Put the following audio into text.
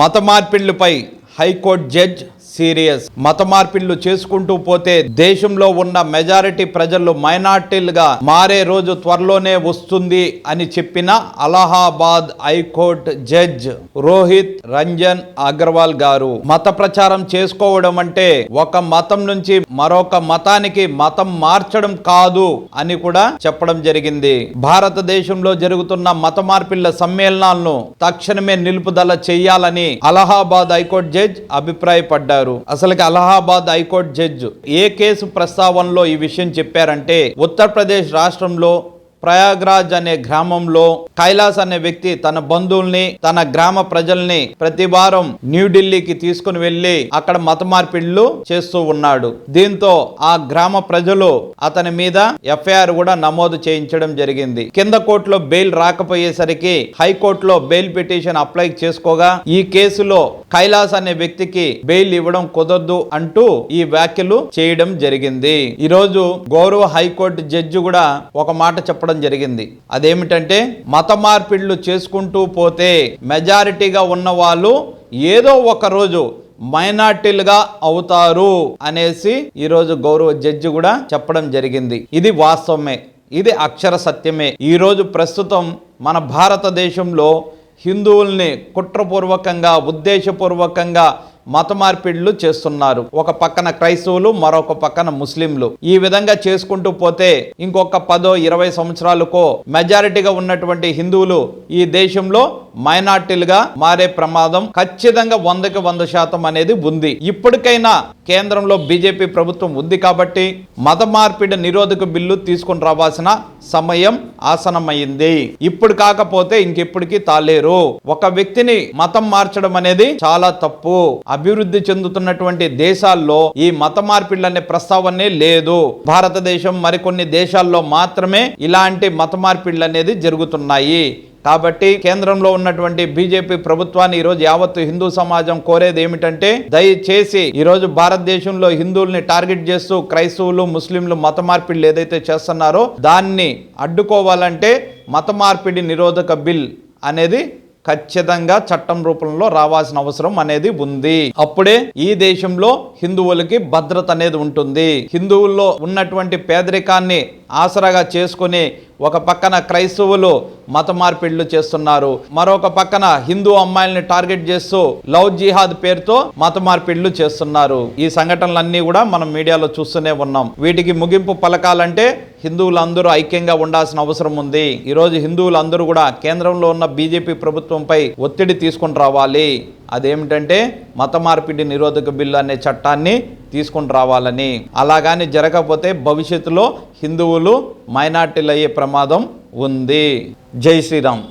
మత మార్పిళ్ళపై high court judge serious. మత మార్పిళ్ళు చేసుకుంటూ పోతే దేశంలో ఉన్న మెజారిటీ ప్రజలు మైనార్టీలుగా మారే రోజు త్వరలోనే వస్తుంది అని చెప్పిన Allahabad high court judge Rohit Ranjan Agarwal గారు. మత ప్రచారం చేసుకోవడం అంటే ఒక మతం నుంచి మరొక మతానికి మతం మార్చడం కాదు అని కూడా చెప్పడం జరిగింది. భారతదేశంలో జరుగుతున్న మత మార్పిళ్ళ సమ్మేళనాలను తక్షణమే నిలుపుదల చేయాలని అలహాబాద్ హైకోర్టు జడ్జ్ అభిప్రాయపడ్డారు. అసలుకి అలహాబాద్ హైకోర్టు జడ్జ్ ఏ కేసు ప్రస్తావనలో ఈ విషయం చెప్పారంటే ఉత్తరప్రదేశ్ రాష్ట్రంలో ప్రయాగ్రాజ్ అనే గ్రామంలో కైలాస్ అనే వ్యక్తి తన బంధువుల్ని తన గ్రామ ప్రజల్ని ప్రతి వారం న్యూఢిల్లీకి తీసుకుని వెళ్ళి అక్కడ మత మార్పిళ్ళు చేస్తూ ఉన్నాడు. దీంతో ఆ గ్రామ ప్రజలు అతని మీద ఎఫ్ఐఆర్ కూడా నమోదు చేయించడం జరిగింది. కింద కోర్టులో బెయిల్ రాకపోయేసరికి హైకోర్టులో బెయిల్ పిటిషన్ అప్లై చేసుకోగా ఈ కేసులో కైలాస్ అనే వ్యక్తికి బెయిల్ ఇవ్వడం కుదరదు అంటూ ఈ వ్యాఖ్యలు చేయడం జరిగింది. ఈరోజు గౌరవ హైకోర్టు జడ్జి కూడా ఒక మాట చెప్పడం జరిగింది. అదేమిటంటే మత మార్పిళ్ళు చేసుకుంటూ పోతే మెజారిటీగా ఉన్న వాళ్ళు ఏదో ఒక రోజు మైనార్టీలుగా అవుతారు అనేసి ఈరోజు గౌరవ జడ్జి కూడా చెప్పడం జరిగింది. ఇది వాస్తవమే. ఇది అక్షర సత్యమే. ఈరోజు ప్రస్తుతం మన భారతదేశంలో హిందువుల్ని కుట్రపూర్వకంగా ఉద్దేశపూర్వకంగా మత మార్పిడులు చేస్తున్నారు. ఒక పక్కన క్రైస్తవులు మరొక పక్కన ముస్లింలు. ఈ విధంగా చేసుకుంటూ పోతే ఇంకొక పదో ఇరవై సంవత్సరాలకో మెజారిటీగా ఉన్నటువంటి హిందువులు ఈ దేశంలో మైనార్టీలుగా మారే ప్రమాదం ఖచ్చితంగా వందకి వంద శాతం అనేది ఉంది. ఇప్పటికైనా కేంద్రంలో బీజేపీ ప్రభుత్వం ఉంది కాబట్టి మత మార్పిడి నిరోధక బిల్లు తీసుకొని రావాల్సిన సమయం ఆసనమైంది. ఇప్పుడు కాకపోతే ఇంకెప్పటికీ తాలేరు. ఒక వ్యక్తిని మతం మార్చడం అనేది చాలా తప్పు. అభివృద్ధి చెందుతున్నటువంటి దేశాల్లో ఈ మత మార్పిళ్ళు అనే ప్రస్తావనే లేదు. భారతదేశం మరికొన్ని దేశాల్లో మాత్రమే ఇలాంటి మత మార్పిళ్ళు అనేది జరుగుతున్నాయి. కాబట్టి కేంద్రంలో ఉన్నటువంటి బీజేపీ ప్రభుత్వాన్ని ఈరోజు యావత్తు హిందూ సమాజం కోరేది ఏమిటంటే దయచేసి ఈరోజు భారతదేశంలో హిందువుల్ని టార్గెట్ చేస్తూ క్రైస్తవులు ముస్లింలు మత మార్పిడులు ఏదైతే చేస్తున్నారో దాన్ని అడ్డుకోవాలంటే మత మార్పిడి నిరోధక బిల్ అనేది ఖచ్చితంగా చట్టం రూపంలో రావాల్సిన అవసరం అనేది ఉంది. అప్పుడే ఈ దేశంలో హిందువులకి భద్రత అనేది ఉంటుంది. హిందువుల్లో ఉన్నటువంటి పేదరికాన్ని ఆసరాగా చేసుకొని ఒక పక్కన క్రైస్తవులు మత మార్పిడులు చేస్తున్నారు మరొక పక్కన హిందూ అమ్మాయిల్ని టార్గెట్ చేస్తూ లవ్ జిహాద్ పేరుతో మత మార్పిళ్ళు చేస్తున్నారు. ఈ సంఘటనలన్నీ కూడా మనం మీడియాలో చూస్తూనే ఉన్నాం. వీటికి ముగింపు పలకాలంటే హిందువులందరూ ఐక్యంగా ఉండాల్సిన అవసరం ఉంది. ఈరోజు హిందువులందరూ కూడా కేంద్రంలో ఉన్న బీజేపీ ప్రభుత్వంపై ఒత్తిడి తీసుకొని రావాలి. అదేమిటంటే మత మార్పిడి నిరోధక బిల్లు అనే చట్టాన్ని తీసుకొని రావాలని. అలాగాని జరగకపోతే భవిష్యత్తులో హిందువులు మైనార్టీలు అయ్యే ప్రమాదం ఉంది. జై శ్రీరామ్.